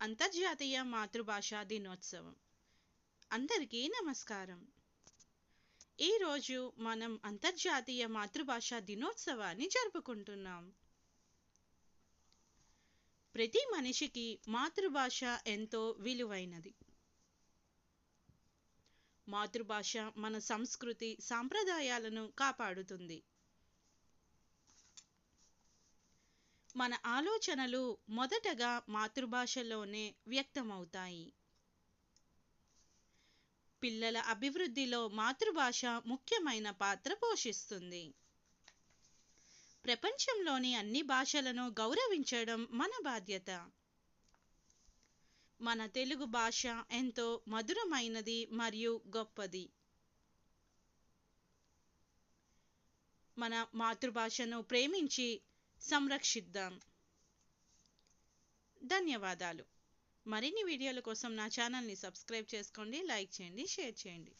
అంతర్జాతీయ మాతృభాషా దినోత్సవం. అందరికీ నమస్కారం. ఈరోజు మనం అంతర్జాతీయ మాతృభాషా దినోత్సవాన్ని జరుపుకుంటున్నాం. ప్రతి మనిషికి మాతృభాష ఎంతో విలువైనది. మాతృభాష మన సంస్కృతి సాంప్రదాయాలను కాపాడుతుంది. మన ఆలోచనలు మొదటగా మాతృభాషలోనే వ్యక్తమవుతాయి. పిల్లల అభివృద్ధిలో మాతృభాష ముఖ్యమైన పాత్ర పోషిస్తుంది. ప్రపంచంలోని అన్ని భాషలను గౌరవించడం మన బాధ్యత. మన తెలుగు భాష ఎంతో మధురమైనది మరియు గొప్పది. మన మాతృభాషను ప్రేమించి సంరక్షిద్దాం. ధన్యవాదాలు. మరిన్ని వీడియోల కోసం నా ఛానల్ని సబ్స్క్రైబ్ చేసుకోండి లైక్ చేయండి షేర్ చేయండి.